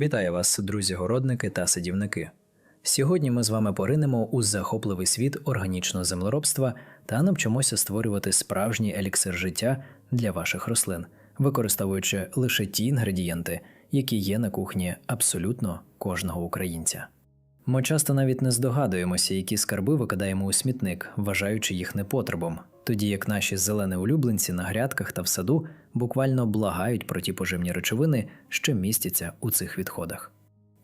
Вітаю вас, друзі-городники та садівники. Сьогодні ми з вами поринемо у захопливий світ органічного землеробства та навчимося створювати справжній еліксир життя для ваших рослин, використовуючи лише ті інгредієнти, які є на кухні абсолютно кожного українця. Ми часто навіть не здогадуємося, які скарби викидаємо у смітник, вважаючи їх непотребом, тоді як наші зелені улюбленці на грядках та в саду буквально благають про ті поживні речовини, що містяться у цих відходах.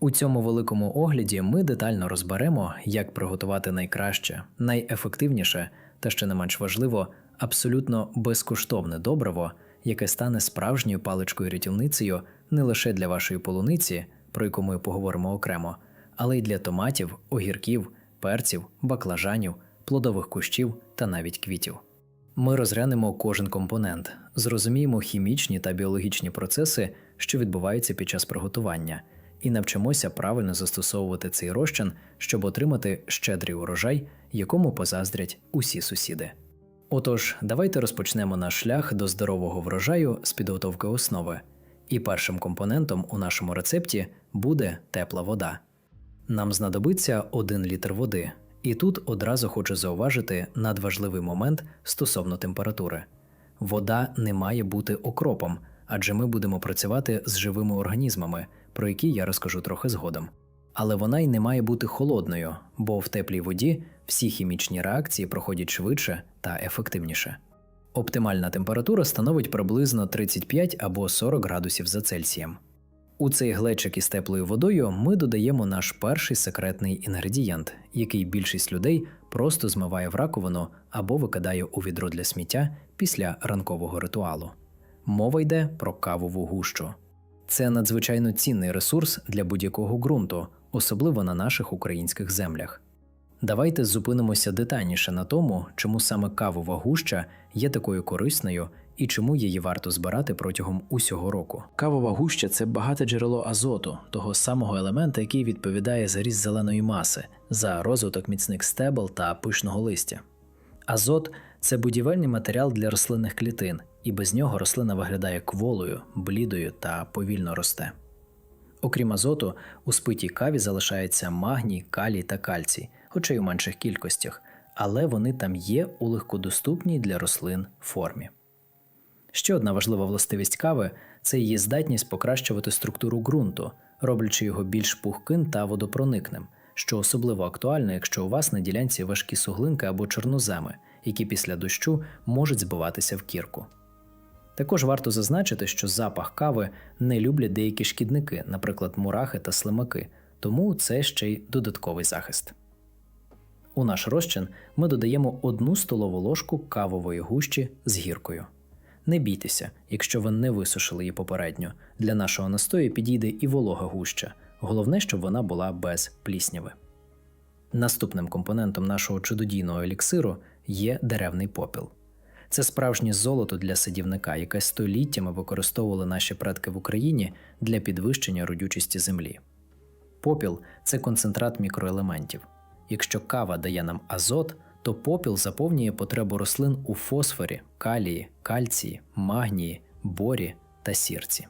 У цьому великому огляді ми детально розберемо, як приготувати найкраще, найефективніше та, що не менш важливо, абсолютно безкоштовне добриво, яке стане справжньою паличкою рятівницею не лише для вашої полуниці, про яку ми поговоримо окремо, але й для томатів, огірків, перців, баклажанів, плодових кущів та навіть квітів. Ми розглянемо кожен компонент, зрозуміємо хімічні та біологічні процеси, що відбуваються під час приготування, і навчимося правильно застосовувати цей розчин, щоб отримати щедрий урожай, якому позаздрять усі сусіди. Отож, давайте розпочнемо наш шлях до здорового врожаю з підготовки основи. І першим компонентом у нашому рецепті буде тепла вода. Нам знадобиться 1 літр води, і тут одразу хочу зауважити надважливий момент стосовно температури. Вода не має бути окропом, адже ми будемо працювати з живими організмами, про які я розкажу трохи згодом. Але вона й не має бути холодною, бо в теплій воді всі хімічні реакції проходять швидше та ефективніше. Оптимальна температура становить приблизно 35 або 40 градусів за Цельсієм. У цей глечик із теплою водою ми додаємо наш перший секретний інгредієнт, який більшість людей просто змиває в раковину або викидає у відро для сміття після ранкового ритуалу. Мова йде про кавову гущу. Це надзвичайно цінний ресурс для будь-якого ґрунту, особливо на наших українських землях. Давайте зупинимося детальніше на тому, чому саме кавова гуща є такою корисною і чому її варто збирати протягом усього року. Кавова гуща це багате джерело азоту, того самого елемента, який відповідає за ріст зеленої маси, за розвиток міцних стебел та пишного листя. Азот це будівельний матеріал для рослинних клітин, і без нього рослина виглядає кволою, блідою та повільно росте. Окрім азоту, у спитій каві залишається магній, калій та кальцій, хоча й у менших кількостях, але вони там є у легкодоступній для рослин формі. Ще одна важлива властивість кави це її здатність покращувати структуру ґрунту, роблячи його більш пухким та водопроникним, що особливо актуально, якщо у вас на ділянці важкі суглинки або чорноземи, які після дощу можуть збиватися в кірку. Також варто зазначити, що запах кави не люблять деякі шкідники, наприклад, мурахи та слимаки, тому це ще й додатковий захист. У наш розчин ми додаємо одну столову ложку кавової гущі з гіркою. Не бійтеся, якщо ви не висушили її попередньо. Для нашого настою підійде і волога гуща. Головне, щоб вона була без плісняви. Наступним компонентом нашого чудодійного еліксиру є деревний попіл. Це справжнє золото для садівника, яке століттями використовували наші предки в Україні для підвищення родючості землі. Попіл це концентрат мікроелементів. Якщо кава дає нам азот, то попіл заповнює потребу рослин у фосфорі, калії, кальції, магнії, борі та сірці.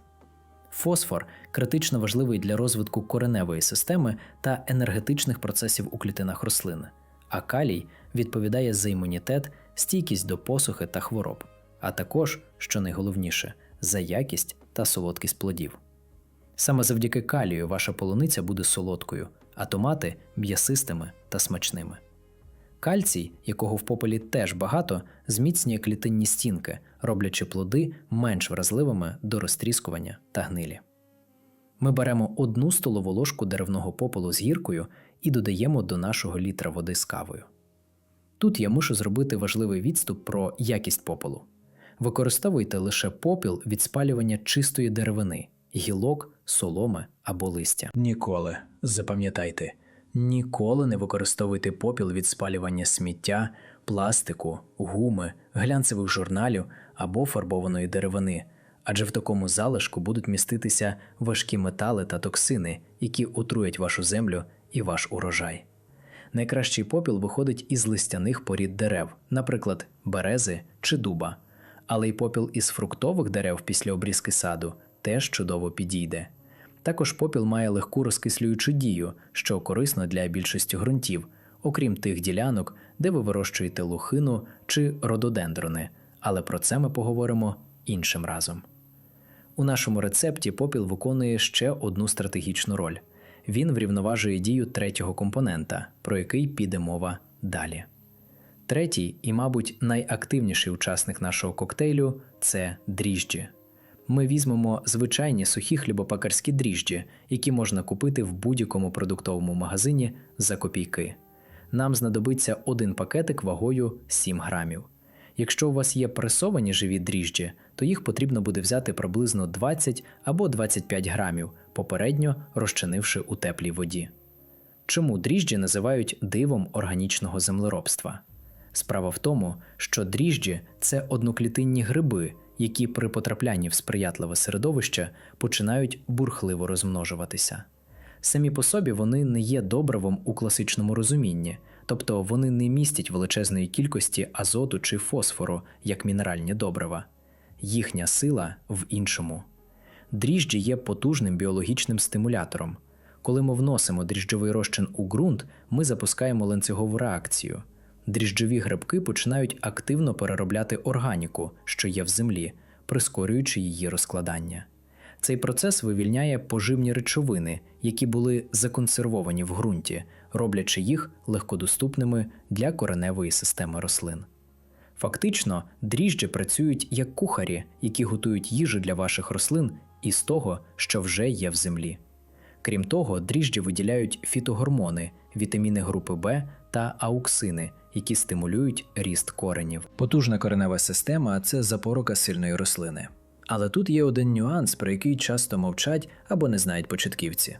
Фосфор критично важливий для розвитку кореневої системи та енергетичних процесів у клітинах рослини, а калій відповідає за імунітет, стійкість до посухи та хвороб, а також, що найголовніше, за якість та солодкість плодів. Саме завдяки калію ваша полуниця буде солодкою, а томати м'ясистими та смачними. Кальцій, якого в попелі теж багато, зміцнює клітинні стінки, роблячи плоди менш вразливими до розтріскування та гнилі. Ми беремо одну столову ложку деревного попелу з гіркою і додаємо до нашого літра води з кавою. Тут я мушу зробити важливий відступ про якість попелу. Використовуйте лише попіл від спалювання чистої деревини, гілок, соломи або листя. Ніколи, запам'ятайте, ніколи не використовуйте попіл від спалювання сміття, пластику, гуми, глянцевих журналів або фарбованої деревини, адже в такому залишку будуть міститися важкі метали та токсини, які отруять вашу землю і ваш урожай. Найкращий попіл виходить із листяних порід дерев, наприклад, берези чи дуба, але й попіл із фруктових дерев після обрізки саду теж чудово підійде. Також попіл має легку розкислюючу дію, що корисно для більшості ґрунтів, окрім тих ділянок, де ви вирощуєте лухину чи рододендрони, але про це ми поговоримо іншим разом. У нашому рецепті попіл виконує ще одну стратегічну роль. Він врівноважує дію третього компонента, про який піде мова далі. Третій і, мабуть, найактивніший учасник нашого коктейлю це дріжджі. Ми візьмемо звичайні сухі хлібопекарські дріжджі, які можна купити в будь-якому продуктовому магазині за копійки. Нам знадобиться один пакетик вагою 7 грамів. Якщо у вас є пресовані живі дріжджі, то їх потрібно буде взяти приблизно 20 або 25 грамів, попередньо розчинивши у теплій воді. Чому дріжджі називають дивом органічного землеробства? Справа в тому, що дріжджі це одноклітинні гриби, які при потраплянні в сприятливе середовище починають бурхливо розмножуватися. Самі по собі вони не є добривом у класичному розумінні, тобто вони не містять величезної кількості азоту чи фосфору як мінеральні добрива. Їхня сила в іншому. Дріжджі є потужним біологічним стимулятором. Коли ми вносимо дріжджовий розчин у ґрунт, ми запускаємо ланцюгову реакцію. Дріжджові грибки починають активно переробляти органіку, що є в землі, прискорюючи її розкладання. Цей процес вивільняє поживні речовини, які були законсервовані в ґрунті, роблячи їх легкодоступними для кореневої системи рослин. Фактично, дріжджі працюють як кухарі, які готують їжу для ваших рослин із того, що вже є в землі. Крім того, дріжджі виділяють фітогормони, вітаміни групи В та ауксини, які стимулюють ріст коренів. Потужна коренева система це запорука сильної рослини. Але тут є один нюанс, про який часто мовчать або не знають початківці.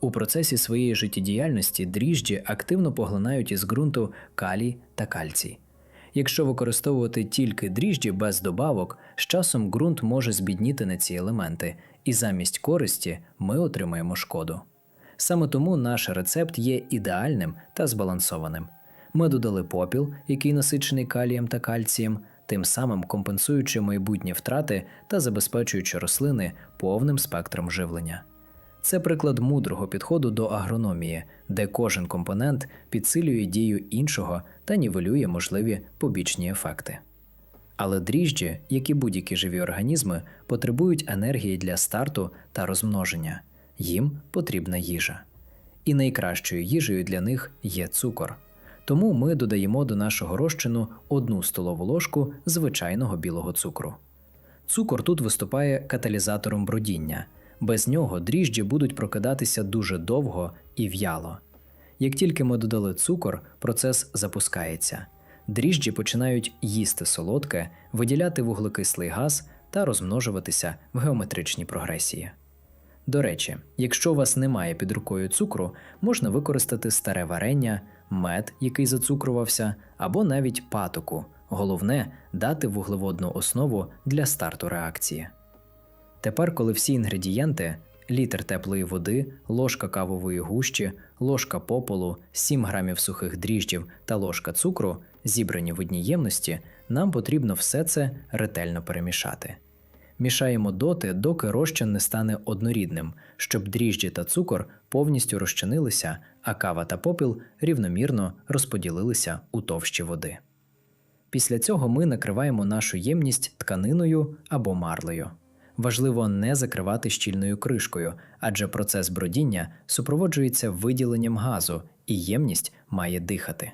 У процесі своєї життєдіяльності дріжджі активно поглинають із ґрунту калій та кальцій. Якщо використовувати тільки дріжджі без добавок, з часом ґрунт може збідніти на ці елементи, і замість користі ми отримаємо шкоду. Саме тому наш рецепт є ідеальним та збалансованим. Ми додали попіл, який насичений калієм та кальцієм, тим самим компенсуючи майбутні втрати та забезпечуючи рослини повним спектром живлення. Це приклад мудрого підходу до агрономії, де кожен компонент підсилює дію іншого та нівелює можливі побічні ефекти. Але дріжджі, як і будь-які живі організми, потребують енергії для старту та розмноження, їм потрібна їжа. І найкращою їжею для них є цукор. Тому ми додаємо до нашого розчину одну столову ложку звичайного білого цукру. Цукор тут виступає каталізатором бродіння. Без нього дріжджі будуть прокидатися дуже довго і в'яло. Як тільки ми додали цукор, процес запускається. Дріжджі починають їсти солодке, виділяти вуглекислий газ та розмножуватися в геометричній прогресії. До речі, якщо у вас немає під рукою цукру, можна використати старе варення, мед, який зацукрувався, або навіть патоку. Головне дати вуглеводну основу для старту реакції. Тепер, коли всі інгредієнти літр теплої води, ложка кавової гущі, ложка попелу, 7 грамів сухих дріжджів та ложка цукру зібрані в одній ємності, нам потрібно все це ретельно перемішати. Мішаємо доти, доки розчин не стане однорідним, щоб дріжджі та цукор повністю розчинилися, а кава та попіл рівномірно розподілилися у товщі води. Після цього ми накриваємо нашу ємність тканиною або марлею. Важливо не закривати щільною кришкою, адже процес бродіння супроводжується виділенням газу, і ємність має дихати.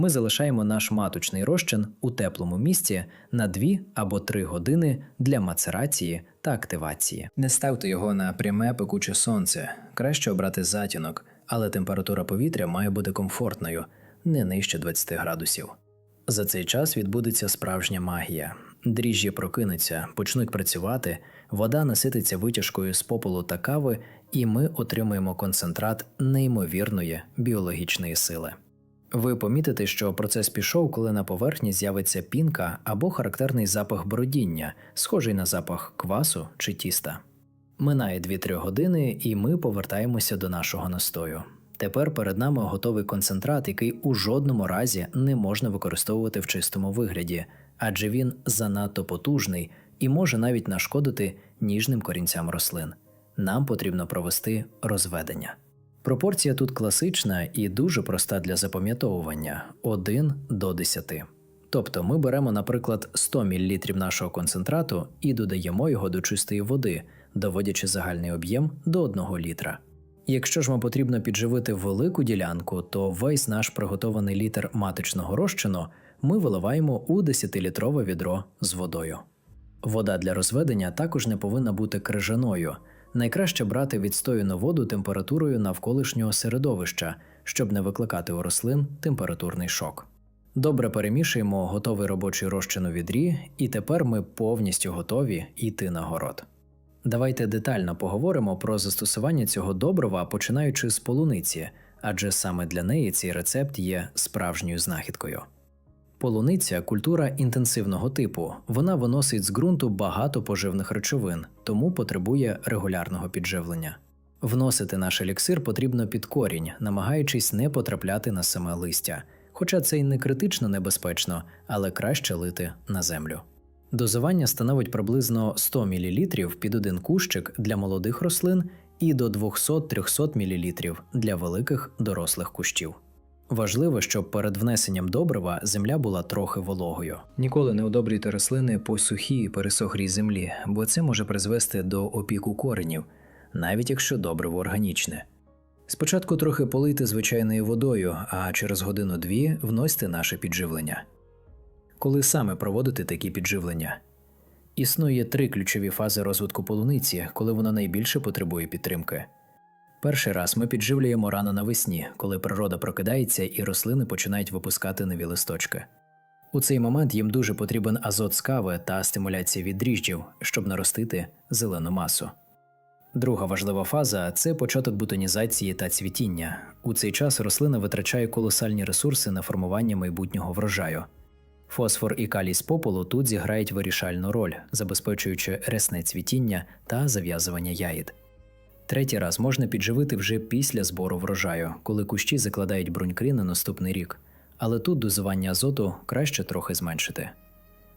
Ми залишаємо наш маточний розчин у теплому місці на 2 або 3 години для мацерації та активації. Не ставте його на пряме пекуче сонце, краще обрати затінок, але температура повітря має бути комфортною, не нижче 20 градусів. За цей час відбудеться справжня магія. Дріжджі прокинуться, почнуть працювати, вода насититься витяжкою з попелу та кави, і ми отримаємо концентрат неймовірної біологічної сили. Ви помітите, що процес пішов, коли на поверхні з'явиться пінка або характерний запах бродіння, схожий на запах квасу чи тіста. Минає 2-3 години, і ми повертаємося до нашого настою. Тепер перед нами готовий концентрат, який у жодному разі не можна використовувати в чистому вигляді, адже він занадто потужний і може навіть нашкодити ніжним корінцям рослин. нам потрібно провести розведення. Пропорція тут класична і дуже проста для запам'ятовування 1 до 10. Тобто ми беремо, наприклад, 100 мл нашого концентрату і додаємо його до чистої води, доводячи загальний об'єм до 1 літра. Якщо ж вам потрібно підживити велику ділянку, то весь наш приготований літр маточного розчину ми виливаємо у 10-літрове відро з водою. Вода для розведення також не повинна бути крижаною. Найкраще брати відстояну воду температурою навколишнього середовища, щоб не викликати у рослин температурний шок. Добре перемішуємо готовий робочий розчин у відрі, і тепер ми повністю готові йти на город. Давайте детально поговоримо про застосування цього добрива, починаючи з полуниці, адже саме для неї цей рецепт є справжньою знахідкою. Полуниця культура інтенсивного типу. Вона виносить з ґрунту багато поживних речовин, тому потребує регулярного підживлення. Вносити наш еліксир потрібно під корінь, намагаючись не потрапляти на саме листя, хоча це й не критично небезпечно, але краще лити на землю. Дозування становить приблизно 100 мл під один кущик для молодих рослин і до 200-300 мл для великих дорослих кущів. Важливо, щоб перед внесенням добрива земля була трохи вологою. Ніколи не удобрюйте рослини по сухій пересохлій землі, бо це може призвести до опіку коренів, навіть якщо добриво органічне. Спочатку трохи полийте звичайною водою, а через годину-дві вносьте наше підживлення. Коли саме проводити такі підживлення? Існує три ключові фази розвитку полуниці, коли вона найбільше потребує підтримки. Перший раз ми підживлюємо рано навесні, коли природа прокидається і рослини починають випускати нові листочки. У цей момент їм дуже потрібен азот з кави та стимуляція від дріжджів, щоб наростити зелену масу. Друга важлива фаза це початок бутонізації та цвітіння. У цей час рослина витрачає колосальні ресурси на формування майбутнього врожаю. Фосфор і калій з попелу тут зіграють вирішальну роль, забезпечуючи рясне цвітіння та зав'язування яїд. Третій раз можна підживити вже після збору врожаю, коли кущі закладають брунькри на наступний рік, але тут дозування азоту краще трохи зменшити.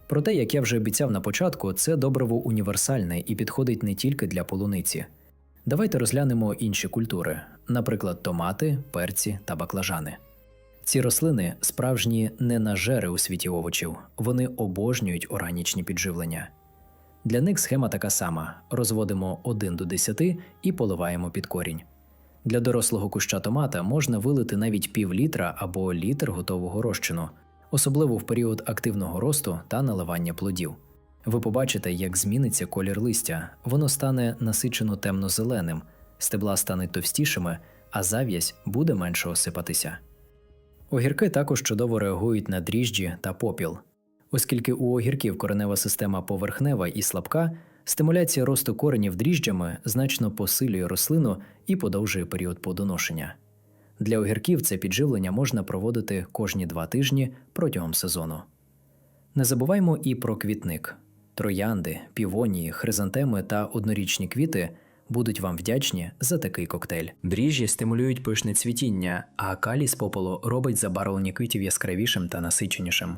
Проте, як я вже обіцяв на початку, це добриво універсальне і підходить не тільки для полуниці. Давайте розглянемо інші культури, наприклад, томати, перці та баклажани. Ці рослини справжні ненажери у світі овочів, вони обожнюють органічні підживлення. Для них схема така сама: розводимо 1 до 10 і поливаємо під корінь. Для дорослого куща томата можна вилити навіть пів літра або літр готового розчину, особливо в період активного росту та наливання плодів. Ви побачите, як зміниться колір листя, воно стане насичено темно-зеленим, стебла стануть товстішими, а зав'язь буде менше осипатися. Огірки також чудово реагують на дріжджі та попіл. Оскільки у огірків коренева система поверхнева і слабка, стимуляція росту коренів дріжджами значно посилює рослину і подовжує період плодоношення. Для огірків це підживлення можна проводити кожні два тижні протягом сезону. Не забуваймо і про квітник. Троянди, півонії, хризантеми та однорічні квіти будуть вам вдячні за такий коктейль. Дріжджі стимулюють пишне цвітіння, а калій з попелу робить забарвлення квітів яскравішим та насиченішим.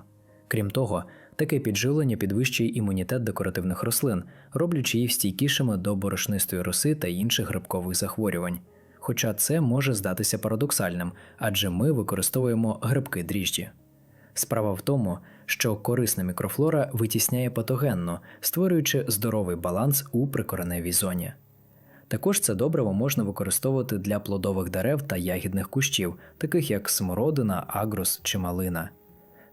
Крім того, таке підживлення підвищує імунітет декоративних рослин, роблячи їх стійкішими до борошнистої роси та інших грибкових захворювань. Хоча це може здатися парадоксальним, адже ми використовуємо грибки дріжджі. Справа в тому, що корисна мікрофлора витісняє патогенну, створюючи здоровий баланс у прикореневій зоні. Також це добриво можна використовувати для плодових дерев та ягідних кущів, таких як смородина, агрус чи малина.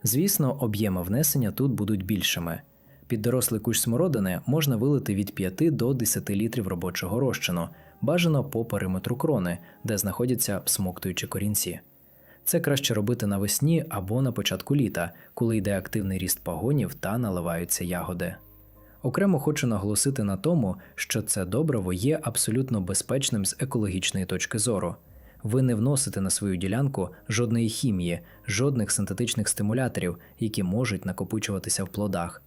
Звісно, об'єми внесення тут будуть більшими. Під дорослий кущ смородини можна вилити від 5 до 10 літрів робочого розчину, бажано по периметру крони, де знаходяться всмоктуючі корінці. Це краще робити навесні або на початку літа, коли йде активний ріст пагонів та наливаються ягоди. Окремо хочу наголосити на тому, що це добриво є абсолютно безпечним з екологічної точки зору. Ви не вносите на свою ділянку жодної хімії, жодних синтетичних стимуляторів, які можуть накопичуватися в плодах.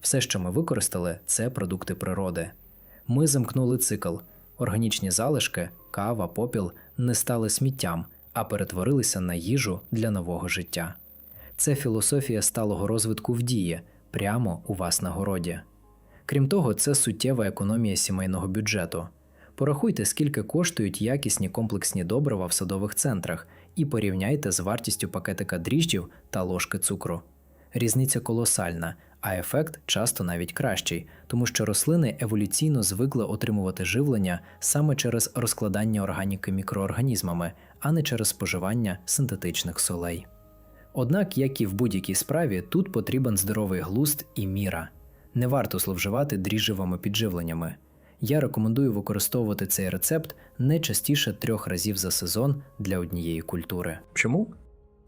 Все, що ми використали, це продукти природи. Ми замкнули цикл. Органічні залишки, кава, попіл не стали сміттям, а перетворилися на їжу для нового життя. Це філософія сталого розвитку в дії прямо у вас на городі. Крім того, це суттєва економія сімейного бюджету. Порахуйте, скільки коштують якісні комплексні добрива в садових центрах, і порівняйте з вартістю пакетика дріжджів та ложки цукру. Різниця колосальна, а ефект часто навіть кращий, тому що рослини еволюційно звикли отримувати живлення саме через розкладання органіки мікроорганізмами, а не через споживання синтетичних солей. Однак, як і в будь-якій справі, тут потрібен здоровий глузд і міра. Не варто зловживати дріжджевими підживленнями. Я рекомендую використовувати цей рецепт не частіше трьох разів за сезон для однієї культури. Чому?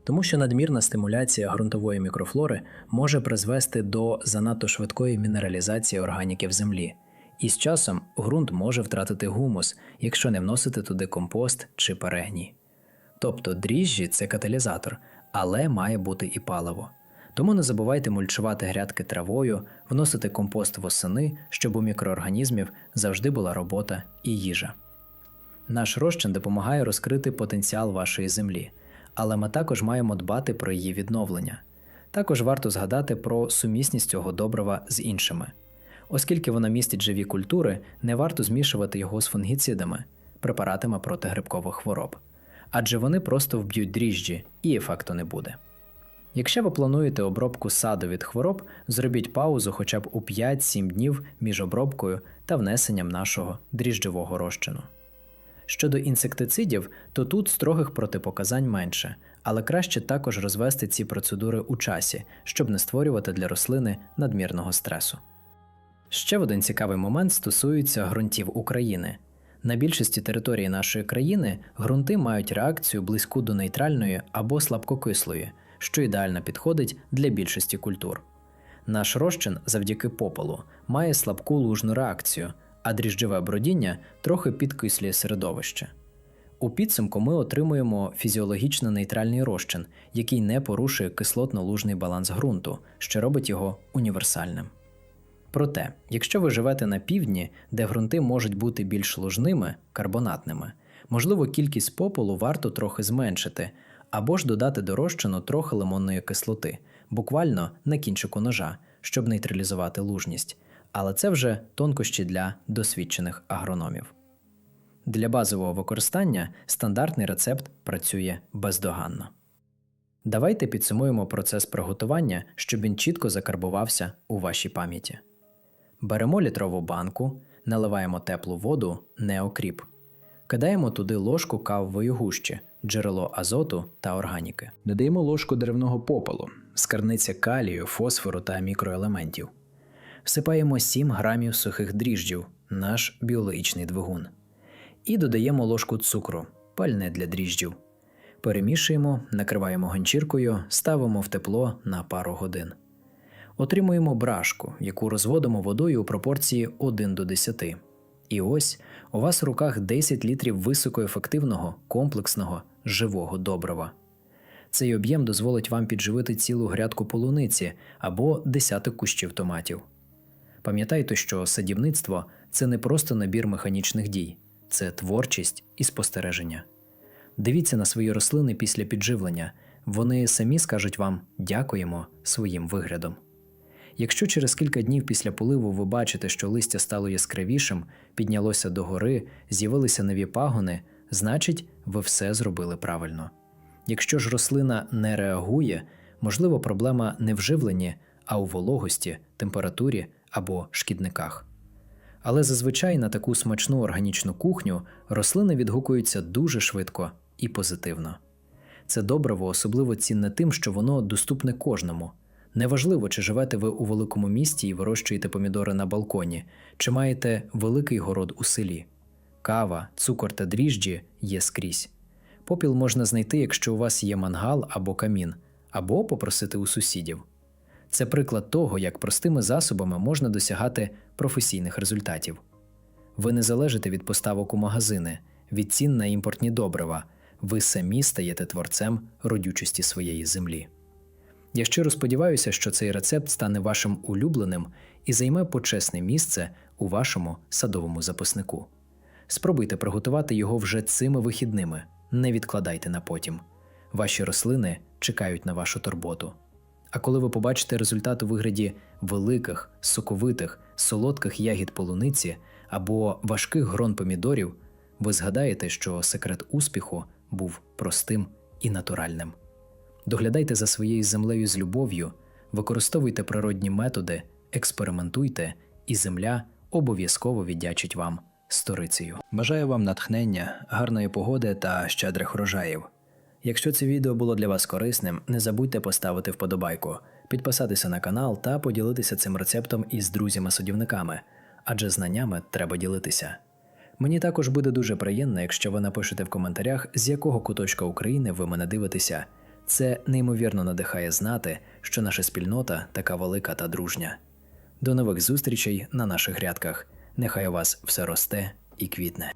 Тому що надмірна стимуляція ґрунтової мікрофлори може призвести до занадто швидкої мінералізації органіків землі, і з часом ґрунт може втратити гумус, якщо не вносити туди компост чи перегній. Тобто дріжджі це каталізатор, але має бути і паливо. Тому не забувайте мульчувати грядки травою, вносити компост восени, щоб у мікроорганізмів завжди була робота і їжа. Наш розчин допомагає розкрити потенціал вашої землі, але ми також маємо дбати про її відновлення. Також варто згадати про сумісність цього добрива з іншими. Оскільки воно містить живі культури, не варто змішувати його з фунгіцидами, препаратами проти грибкових хвороб, адже вони просто вб'ють дріжджі і ефекту не буде. Якщо ви плануєте обробку саду від хвороб, зробіть паузу хоча б у 5-7 днів між обробкою та внесенням нашого дріжджового розчину. Щодо інсектицидів, то тут строгих протипоказань менше, але краще також розвести ці процедури у часі, щоб не створювати для рослини надмірного стресу. Ще один цікавий момент стосується ґрунтів України. На більшості території нашої країни ґрунти мають реакцію близьку до нейтральної або слабкокислої, що ідеально підходить для більшості культур. Наш розчин завдяки попелу має слабку лужну реакцію, а дріжджове бродіння трохи підкислює середовище. У підсумку ми отримуємо фізіологічно нейтральний розчин, який не порушує кислотно-лужний баланс ґрунту, що робить його універсальним. Проте, якщо ви живете на півдні, де ґрунти можуть бути більш лужними, карбонатними, можливо, кількість попелу варто трохи зменшити, або ж додати до розчину трохи лимонної кислоти, буквально на кінчику ножа, щоб нейтралізувати лужність. Але це вже тонкощі для досвідчених агрономів. Для базового використання стандартний рецепт працює бездоганно. Давайте підсумуємо процес приготування, щоб він чітко закарбувався у вашій пам'яті. Беремо літрову банку, наливаємо теплу воду, не окріп. Кидаємо туди ложку кавової гущі, джерело азоту та органіки. Додаємо ложку деревного попелу, скарниця калію, фосфору та мікроелементів. Всипаємо 7 грамів сухих дріжджів, наш біологічний двигун. І додаємо ложку цукру, пальне для дріжджів. Перемішуємо, накриваємо ганчіркою, ставимо в тепло на пару годин. Отримуємо брашку, яку розводимо водою у пропорції 1 до 10. І ось у вас в руках 10 літрів високоефективного, комплексного, живого добрива. Цей об'єм дозволить вам підживити цілу грядку полуниці або десяток кущів томатів. Пам'ятайте, що садівництво це не просто набір механічних дій, це творчість і спостереження. Дивіться на свої рослини після підживлення, вони самі скажуть вам дякуємо своїм виглядом. Якщо через кілька днів після поливу ви бачите, що листя стало яскравішим, піднялося догори, з'явилися нові пагони, значить, ви все зробили правильно. Якщо ж рослина не реагує, можливо, проблема не в живленні, а у вологості, температурі або шкідниках. Але зазвичай на таку смачну органічну кухню рослини відгукуються дуже швидко і позитивно. Це добриво особливо цінне тим, що воно доступне кожному. Неважливо, чи живете ви у великому місті і вирощуєте помідори на балконі, чи маєте великий город у селі. Кава, цукор та дріжджі є скрізь. Попіл можна знайти, якщо у вас є мангал або камін, або попросити у сусідів. Це приклад того, як простими засобами можна досягати професійних результатів. Ви не залежите від поставок у магазини, від цін на імпортні добрива, ви самі стаєте творцем родючості своєї землі. Я щиро сподіваюся, що цей рецепт стане вашим улюбленим і займе почесне місце у вашому садовому записнику. Спробуйте приготувати його вже цими вихідними, не відкладайте на потім. Ваші рослини чекають на вашу турботу. А коли ви побачите результат у вигляді великих, соковитих, солодких ягід полуниці або важких грон помідорів, ви згадаєте, що секрет успіху був простим і натуральним. Доглядайте за своєю землею з любов'ю, використовуйте природні методи, експериментуйте, і земля обов'язково віддячить вам сторицею. Бажаю вам натхнення, гарної погоди та щедрих врожаїв. Якщо це відео було для вас корисним, не забудьте поставити вподобайку, підписатися на канал та поділитися цим рецептом із друзями-садівниками, адже знаннями треба ділитися. Мені також буде дуже приємно, якщо ви напишете в коментарях, з якого куточка України ви мене дивитеся. Це неймовірно надихає знати, що наша спільнота така велика та дружня. До нових зустрічей на наших грядках. Нехай у вас все росте і квітне.